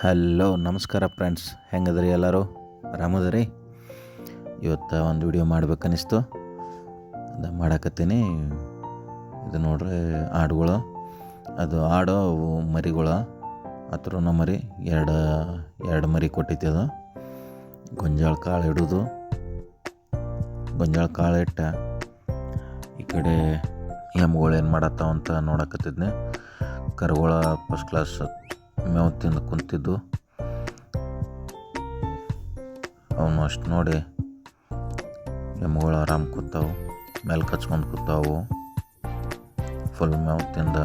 Hello, ನಮಸ್ಕಾರ friends ಹೆಂಗದ್ರಿ ಎಲ್ಲರೂ? ಆರಾಮದ್ರಿ? ಇವತ್ತು ಒಂದು ವಿಡಿಯೋ ಮಾಡ್ಬೇಕನ್ನಿಸ್ತು. ಅದು ಮಾಡಾಕತ್ತೀನಿ. ಇದು ನೋಡ್ರಿ, ಆಡುಗಳು. ಅದು ಆಡೋ ಮರಿಗಳು. ಹತ್ರನ ಮರಿ, ಎರಡು ಎರಡು ಮರಿ ಕೊಟ್ಟೈತಿ ಅದು. ಗೊಂಜಾಳ ಕಾಳು ಇಡೋದು. ಗೊಂಜಾಳ ಕಾಳು ಇಟ್ಟ ಈ ಕಡೆ ಎಮ್ಗಳು ಏನು ಮಾಡತ್ತಾವಂತ ನೋಡಕತ್ತಿದ್ನೆ. ಕರುಗಳ ಫಸ್ಟ್ ಕ್ಲಾಸ್ ಮೇವು ತಿಂದು ಕುಂತಿದ್ದು? ಅವನು ಅಷ್ಟು ನೋಡಿ ಎಮ್ಗಳು ಆರಾಮ್ ಕೂತಾವು, ಮೇಲೆ ಕಚ್ಕೊಂಡು ಕೂತಾವು. ಫುಲ್ ಮೇವು ತಿಂದ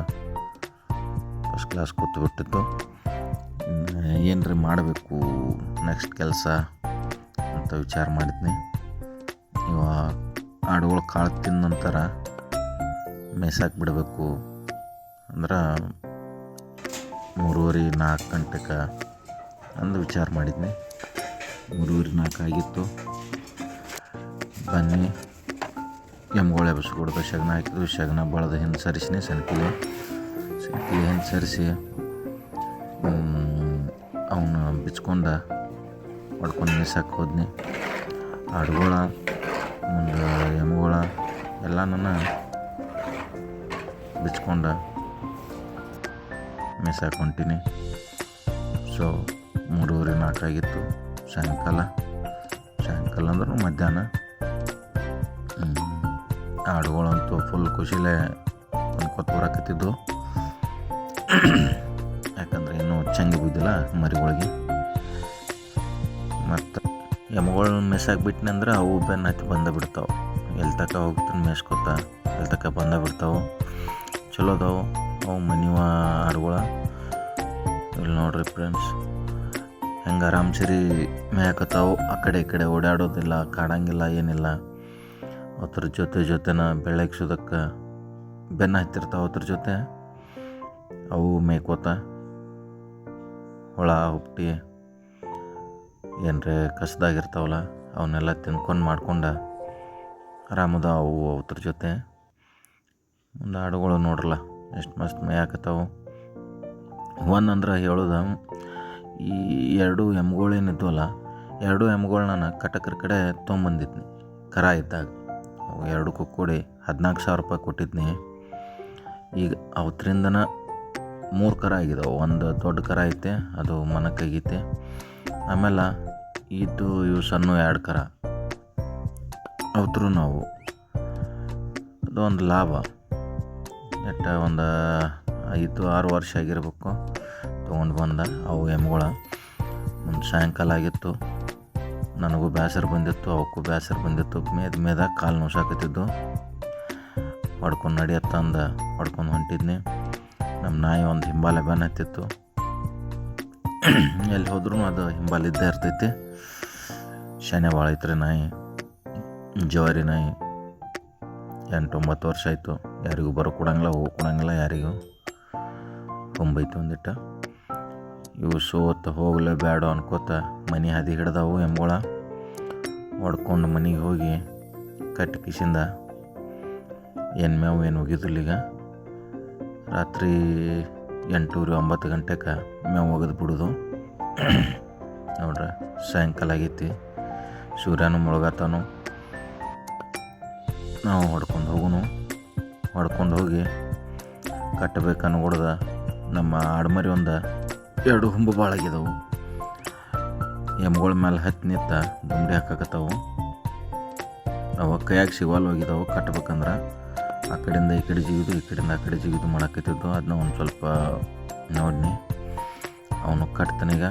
ಫಸ್ಟ್ ಕ್ಲಾಸ್ ಕೂತು ಬಿಟ್ಟಿದ್ದು ಏನ್ರಿ ಮಾಡಬೇಕು? ನೆಕ್ಸ್ಟ್ ಕೆಲಸ ಅಂತ ವಿಚಾರ ಮಾಡಿದ್ನಿ. ಇವ ಆಡುಗಳು ಕಾಳು ತಿಂದ ನಂತರ ಮೇಯ್ಸಾಕ್ ಬಿಡಬೇಕು ಅಂದ್ರೆ ಮೂರುವರೆ ನಾಲ್ಕು ಗಂಟೆಗೆ ಅಂದು ವಿಚಾರ ಮಾಡಿದ್ನಿ. ಮೂರುವರೆ ನಾಲ್ಕು ಆಗಿತ್ತು. ಬನ್ನಿ. ಎಮ್ಗಳು ಎಬ್ಸ್ಕೊಡ್ದು ಶಗನ ಹಾಕಿದ್ವು. ಶಗನ ಬಳದ ಹಿಂದೆ ಸರಿಸಿನಿ ಸೆಣಕಿಲೆ ಸೆಣಕಿಲೆ ಹಿಂದೆ ಸರಿಸಿ ಬಿಚ್ಕೊಂಡ ಹೊಡ್ಕೊಂಡು ಮೇಯ್ಸಕ್ಕೆ ಹೋದ್ನಿ. ಆಡುಗಳ, ಮುಂದೆ ಎಲ್ಲ ನನ್ನ ಬಿಚ್ಕೊಂಡ ಮೇಯ್ಸಕ್ಕೆ ಹೊಂಟೀನಿ ಸೊ ಮೂರುವರೆ ನಾಲ್ಕಾಗಿತ್ತು ಸಾಯಂಕಾಲ. ಸಾಯಂಕಾಲ ಅಂದ್ರೂ ಮಧ್ಯಾಹ್ನ. ಹಾಡುಗಳಂತೂ ಫುಲ್ ಖುಷಿಲೇ ಅನ್ಕೋತ ಬರಾಕತ್ತಿದ್ದು. ಯಾಕಂದ್ರೆ ಇನ್ನೂ ಚಂಗಿ ಬಿದ್ದಿಲ್ಲ ಮರಿಗಳಿಗೆ. ಮತ್ತು ಎಮ್ಗಳನ್ನ ಮಿಸ್ ಆಗಿಬಿಟ್ನಂದ್ರೆ ಅಂದ್ರೆ ಅವು ಬೆನ್ನು ಹತ್ತಿ ಬಂದೇ ಬಿಡ್ತಾವೆ. ಎಲ್ಲಿ ತಕ್ಕ ಹೋಗ್ತಾನೆ ಮೇಯ್ಸ್ಕೊತ ಎಲ್ಲಿ ತಕ ಬಂದೇ ಬಿಡ್ತಾವೆ. ಚಲೋ ಅದಾವು. ಅವು ಮನಿವ ಆಡುಗಳ ಇಲ್ಲಿ ನೋಡ್ರಿ ಫ್ರೆಂಡ್ಸ್ ಹೆಂಗೆ ಆರಾಮ್ ಸರಿ ಮೇಯಕತ್ತಾವು ಆ ಕಡೆ ಈ ಕಡೆ ಓಡಾಡೋದಿಲ್ಲ, ಕಾಡಂಗಿಲ್ಲ, ಏನಿಲ್ಲ. ಅದ್ರ ಜೊತೆ ಜೊತೆನ ಬೆಳಗ್ಸೋದಕ್ಕೆ ಬೆನ್ನ ಹತ್ತಿರ್ತಾವೆ ಅದ್ರ ಜೊತೆ. ಅವು ಮೇಯ್ಕೋತ ಹುಳ ಹುಟ್ಟಿ ಏನರೇ ಕಸದಾಗಿರ್ತಾವಲ್ಲ ಅವನ್ನೆಲ್ಲ ತಿನ್ಕೊಂಡು ಮಾಡ್ಕೊಂಡ ಆರಾಮದ ಅವು ಅದ್ರ ಜೊತೆ. ಒಂದು ಆಡುಗಳು ನೋಡ್ರಲ್ಲ ಎಷ್ಟು ಮಸ್ತ್ ಮೇಯಾಕತ್ತಾವು. ಒಂದಂದ್ರೆ ಹೇಳೋದು, ಈ ಎರಡು ಎಮ್ಗಳು ಏನಿದ್ವಲ್ಲ, ಎರಡು ಎಮ್ಗಳು ನಾನು ಕಟಕ್ರ ಕಡೆ ತೊಗೊಂಬಂದಿದ್ನಿ ಕರ ಇದ್ದಾಗ. ಅವು ಎರಡಕ್ಕೂ ಕೂಡಿ ಹದಿನಾಲ್ಕು ಸಾವಿರ ರೂಪಾಯಿ ಕೊಟ್ಟಿದ್ನಿ. ಈಗ ಅವತ್ತರಿಂದನ ಮೂರು ಕರ ಆಗಿದಾವೆ. ಒಂದು ದೊಡ್ಡ ಕರ ಐತೆ, ಅದು ಮನಕ್ಕಾಗೈತೆ ಆಮೇಲೆ ಇದು ಇವು ಸಣ್ಣ ಎರಡು ಕರ. ಅವತ್ರು ನಾವು. ಅದೊಂದು ಲಾಭ. ಎಟ್ಟ ಒಂದು ಐದು ಆರು ವರ್ಷ ಆಗಿರ್ಬೇಕು ತೊಗೊಂಡು ಬಂದ ಅವು ಎಮ್ಗಳ. ಒಂದು ಸಾಯಂಕಾಲ ಆಗಿತ್ತು. ನನಗೂ ಬೇಸರ ಬಂದಿತ್ತು, ಅವಕ್ಕೂ ಬೇಸರ ಬಂದಿತ್ತು. ಮೇದ ಮೇದ ಕಾಲು ನೋಸಾಕತ್ತಿದ್ದು. ಹೊಡ್ಕೊಂಡು ನಡಿಯತ್ತಂದ ಹೊಡ್ಕೊಂಡು ಹೊಂಟಿದ್ನಿ. ನಮ್ಮ ನಾಯಿ ಒಂದು ಹಿಂಬಾಲ ಬೆನ್ನ ಹತ್ತಿತ್ತು. ಎಲ್ಲಿ ಹೋದ್ರೂ ಅದು ಹಿಂಬಾಲ ಇದ್ದೇ ಇರ್ತೈತಿ. ಶನೆ ಭಾಳ ಐತ್ರಿ ನಾಯಿ, ಜವಾರಿ ನಾಯಿ. ಎಂಟು ಒಂಬತ್ತು ವರ್ಷ ಆಯಿತು. ಯಾರಿಗೂ ಬರೋ ಕೊಡಂಗಿಲ್ಲ ಹೋಗಿ ಕೊಡಂಗಿಲ್ಲ ಯಾರಿಗೂ ತುಂಬೈತಿ ಒಂದಿಟ್ಟ. ಇವು ಸೋತ ಹೋಗ್ಲೇ ಬೇಡ ಅನ್ಕೋತ ಮನೆ ಹದಿ ಹಿಡ್ದವು ಎಂಬಳ ಹೊಡ್ಕೊಂಡು ಮನೆಗೆ ಹೋಗಿ ಕಟ್ಟಿ ಕಿಸಿಂದ ಏನು ಮೇವು ಏನು ಒಗಿದಿಲ್ಲ ಈಗ. ರಾತ್ರಿ ಎಂಟೂರು ಒಂಬತ್ತು ಗಂಟೆಗೆ ಮೇವು ಒಗೆದು ಬಿಡೋದು. ನೋಡ್ರಿ, ಸಾಯಂಕಾಲ ಆಗೈತಿ, ಸೂರ್ಯನು ಮುಳುಗತ್ತಾನು ನಾವು ಹೊಡ್ಕೊಂಡು ಹೋಗುನು. ಹೊಡ್ಕೊಂಡು ಹೋಗಿ ಕಟ್ಟಬೇಕು ಅನ್ಗೊಡ್ದ ನಮ್ಮ ಆಡ್ಮರಿ ಒಂದು ಎರಡು ಹುಂಬು ಭಾಳ ಆಗಿದಾವು ಎಮ್ಗಳ ಮೇಲೆ ಹತ್ತಿ ನಿಂತ ಗುಂಡಿ ಹಾಕಕತ್ತವು. ಅವ ಕೈಯಾಗ ಸಿಗೋಲ್ ಹೋಗಿದ್ದವು ಕಟ್ಟಬೇಕಂದ್ರೆ. ಆ ಕಡೆಯಿಂದ ಈ ಕಡೆ ಜಿಗಿದು, ಈ ಕಡೆಯಿಂದ ಆ ಕಡೆ ಜಿಗಿದು ಮಾಡಾಕತ್ತಿದ್ದು. ಅದನ್ನ ಒಂದು ಸ್ವಲ್ಪ ನೋಡ್ನಿ. ಅವನು ಕಟ್ತನೀಗ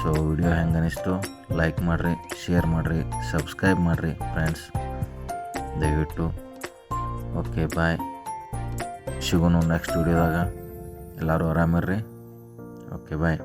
ಸೊ ವಿಡಿಯೋ ಹೆಂಗೆ ಅನಿಸ್ತು? ಲೈಕ್ ಮಾಡಿರಿ ಶೇರ್ ಮಾಡಿರಿ ಸಬ್ಸ್ಕ್ರೈಬ್ ಮಾಡಿರಿ ಫ್ರೆಂಡ್ಸ್ ದಯವಿಟ್ಟು ಓಕೆ ಬಾಯ್ ಸಿಗೋನು ನೆಕ್ಸ್ಟ್ ವಿಡಿಯೋದಾಗ ಎಲ್ಲರೂ ಆರಾಮಿರ್ರಿ ಓಕೆ ಬಾಯ್